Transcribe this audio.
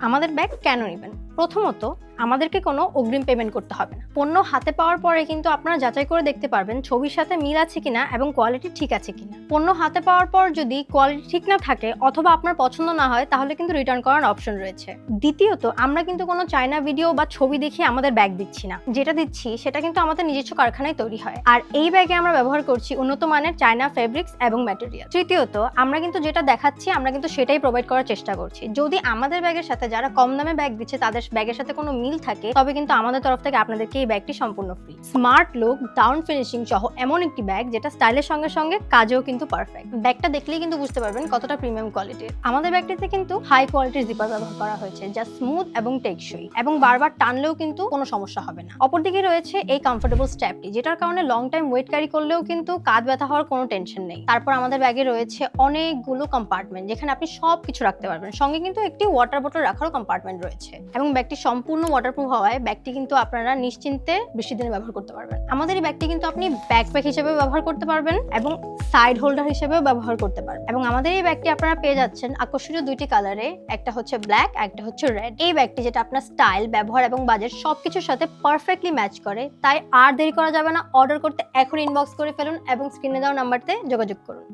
আমাদের ব্যাগ কেন নেবেন? প্রথমত, আমাদেরকে কোনো অগ্রিম পেমেন্ট করতে হবে না। পণ্য হাতে পাওয়ার পরে কিন্তু আপনারা যাচাই করে দেখতে পারবেন ছবির সাথে মিল আছে কিনা এবং কোয়ালিটি ঠিক আছে কিনা। পণ্য হাতে পাওয়ার পর যদি কোয়ালিটি ঠিক না থাকে অথবা আপনার পছন্দ না হয়, তাহলে কিন্তু রিটার্ন করার অপশন রয়েছে। দ্বিতীয়ত, আমরা কিন্তু কোনো চায়না ভিডিও বা ছবি দেখে আমাদের ব্যাগ দিচ্ছি না। যেটা দিচ্ছি, সেটা কিন্তু আমাদের নিজস্ব কারখানায় তৈরি হয়। আর এই ব্যাগে আমরা ব্যবহার করছি উন্নত মানের চায়না ফেব্রিক্স এবং ম্যাটেরিয়াল তৃতীয়ত, আমরা কিন্তু যেটা দেখাচ্ছি, আমরা কিন্তু সেটাই প্রোভাইড করার চেষ্টা করছি। যদি আমাদের ব্যাগের সাথে যারা কম দামে ব্যাগ দিচ্ছে, তাদের ব্যাগের সাথে কোনো মিল থাকে, তবে কিন্তু আমাদের তরফ থেকে আপনাদেরকে এই ব্যাগটি সম্পূর্ণ free smart look down finishing সহ এমন একটি ব্যাগ, যেটা স্টাইলের সঙ্গে সঙ্গে কাজেও কিন্তু পারফেক্ট ব্যাগটা দেখলেই কিন্তু বুঝতে পারবেন কতটা প্রিমিয়াম কোয়ালিটির আমাদের ব্যাগটিতে কিন্তু হাই কোয়ালিটির জিপার ব্যবহার করা হয়েছে, যা স্মুথ এবং টেকসই, এবং বারবার টানলেও কিন্তু কোনো সমস্যা হবে না। অপরদিকে রয়েছে এই কমফোর্টেবল স্ট্যাপটি যেটার কারণে লং টাইম ওয়েট ক্যারি করলেও কিন্তু কাঁধ ব্যথা হওয়ার কোনো টেনশন নেই। তারপর আমাদের ব্যাগে রয়েছে অনেকগুলো কম্পার্টমেন্ট যেখানে আপনি সব কিছু রাখতে পারবেন। সঙ্গে কিন্তু একটি ওয়াটার বোতল রাখারও কম্পার্টমেন্ট রয়েছে, এবং ব্যাগটি সম্পূর্ণ ওয়াটারপ্রুফ হওয়ায় ব্যাগটি কিন্তু আপনারা নিশ্চিন্তে বেশি দিনে ব্যবহার করতে পারবেন। আমাদের এই ব্যাগটি কিন্তু আপনি ব্যাকপ্যাক হিসেবে ব্যবহার করতে পারবেন এবং সাইড হোল্ডার হিসেবেও ব্যবহার করতে পারবেন। এবং আমাদের এই ব্যাগটি আপনারা পেয়ে যাচ্ছেন আকর্ষণীয় দুইটি কালারে একটা হচ্ছে ব্ল্যাক একটা হচ্ছে রেড এই ব্যাগটি যেটা আপনার স্টাইল ব্যবহার এবং বাজেট সবকিছুর সাথে পারফেক্টলি ম্যাচ করে, তাই আর দেরি করা যাবে না। অর্ডার করতে এখন ইনবক্স করে ফেলুন এবং স্ক্রিনে দেওয়া নাম্বারতে যোগাযোগ করুন।